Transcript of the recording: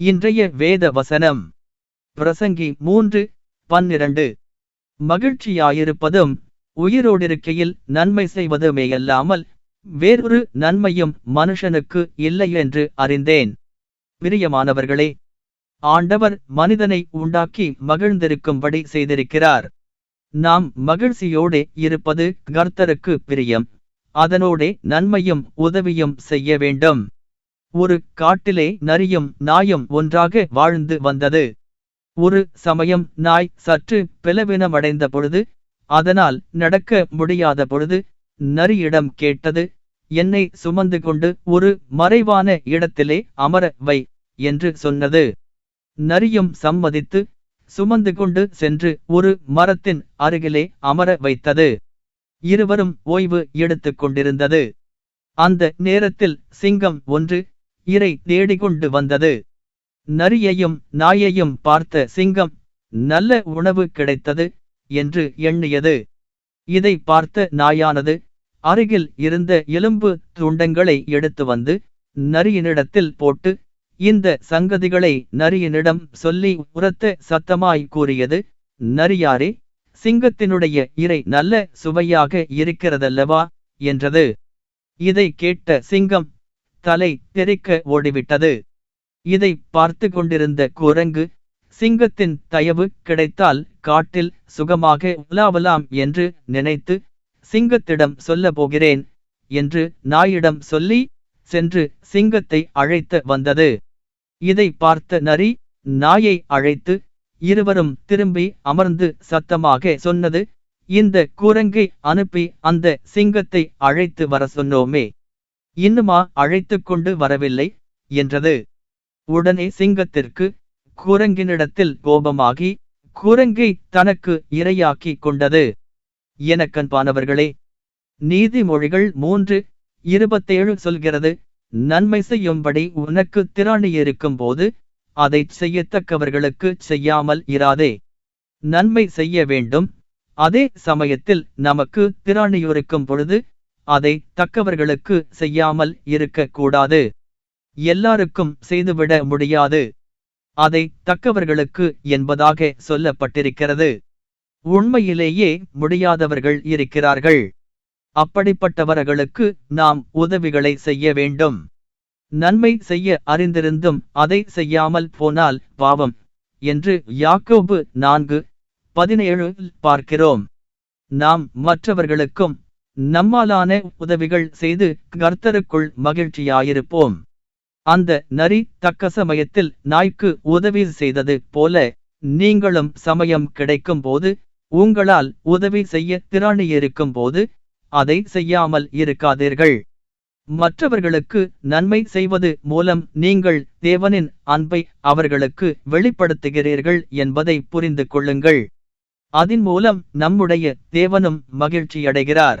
இன்றைய வேத வசனம். பிரசங்கி மூன்று பன்னிரண்டு. மகிழ்ச்சியாயிருப்பதும் உயிரோடிருக்கையில் நன்மை செய்வதுமேயல்லாமல் வேறொரு நன்மையும் மனுஷனுக்கு இல்லை என்று அறிந்தேன். பிரியமானவர்களே ஆண்டவர் மனிதனை உண்டாக்கி மகிழ்ந்திருக்கும்படி செய்திருக்கிறார். நாம் மகிழ்ச்சியோடே இருப்பது கர்த்தருக்கு பிரியம். அதனோடே நன்மையும் உதவியும் செய்ய வேண்டும். ஒரு காட்டிலே நரியும் நாயும் ஒன்றாக வாழ்ந்து வந்தது. ஒரு சமயம் நாய் சற்று பிளவினமடைந்த பொழுது அதனால் நடக்க முடியாத பொழுது நரியிடம் கேட்டது என்னை சுமந்து கொண்டு ஒரு மறைவான இடத்திலே அமர வை என்று சொன்னது. நரியும் சம்மதித்து சுமந்து கொண்டு சென்று ஒரு மரத்தின் அருகிலே அமர வைத்தது. இருவரும் ஓய்வு எடுத்துக் கொண்டிருந்தது. அந்த நேரத்தில் சிங்கம் ஒன்று இரை தேடிக்கொண்டு வந்தது. நரியையும் நாயையும் பார்த்த சிங்கம் நல்ல உணவு கிடைத்தது என்று எண்ணியது. இதை பார்த்த நாயானது அருகில் இருந்த எலும்பு துண்டங்களை எடுத்து வந்து நரியினிடத்தில் போட்டு இந்த சங்கதிகளை நரியினிடம் சொல்லி உரத்த சத்தமாய் கூறியது நரியாரே சிங்கத்தினுடைய இறை நல்ல சுவையாக இருக்கிறதல்லவா? என்றது. இதை கேட்ட சிங்கம் தலை தெறிக்க ஓடிவிட்டது. இதை பார்த்து கொண்டிருந்த குரங்கு சிங்கத்தின் தயவு கிடைத்தால் காட்டில் சுகமாக உலாவலாம் என்று நினைத்து சிங்கத்திடம் சொல்ல போகிறேன் என்று நாயிடம் சொல்லி சென்று சிங்கத்தை அழைத்து வந்தது. இதை பார்த்த நரி நாயை அழைத்து இருவரும் திரும்பி அமர்ந்து சத்தமாக சொன்னது இந்த கூரங்கை அனுப்பி அந்த சிங்கத்தை அழைத்து வர சொன்னோமே. இன்னுமா அழைத்து கொண்டு வரவில்லை? என்றது. உடனே சிங்கத்திற்கு கூரங்கினிடத்தில் கோபமாகி கூரங்கை தனக்கு இரையாக்கி கொண்டது. எனக்கன்பானவர்களே நீதிமொழிகள் மூன்று இருபத்தேழு சொல்கிறது. நன்மை செய்யும்படி உனக்கு திராணி போது அதை செய்யத்தக்கவர்களுக்கு செய்யாமல் இராதே. நன்மை செய்ய வேண்டும். அதே சமயத்தில் நமக்கு திராணியொருக்கும் பொழுது அதை தக்கவர்களுக்கு செய்யாமல் இருக்கக்கூடாது. எல்லாருக்கும் செய்துவிட முடியாது. அதை தக்கவர்களுக்கு என்பதாக சொல்லப்பட்டிருக்கிறது. உண்மையிலேயே முடியாதவர்கள் இருக்கிறார்கள். அப்படிப்பட்டவர்களுக்கு நாம் உதவிகளை செய்ய வேண்டும். நன்மை செய்ய அறிந்திருந்தும் அதை செய்யாமல் போனால் பாவம் என்று யாக்கோபு நான்கு பதினேழு பார்க்கிறோம். நாம் மற்றவர்களுக்கும் நம்மாலான உதவிகள் செய்து கர்த்தருக்குள் மகிழ்ச்சியாயிருப்போம். அந்த நரி தக்க சமயத்தில் நாய்க்கு உதவி செய்தது போல நீங்களும் சமயம் கிடைக்கும் போது உங்களால் உதவி செய்ய திராணியிருக்கும் போது அதை செய்யாமல் இருக்காதீர்கள். மற்றவர்களுக்கு நன்மை செய்வது மூலம் நீங்கள் தேவனின் அன்பை அவர்களுக்கு வெளிப்படுத்துகிறீர்கள் என்பதை புரிந்து கொள்ளுங்கள். அதன் மூலம் நம்முடைய தேவனும் மகிழ்ச்சியடைகிறார்.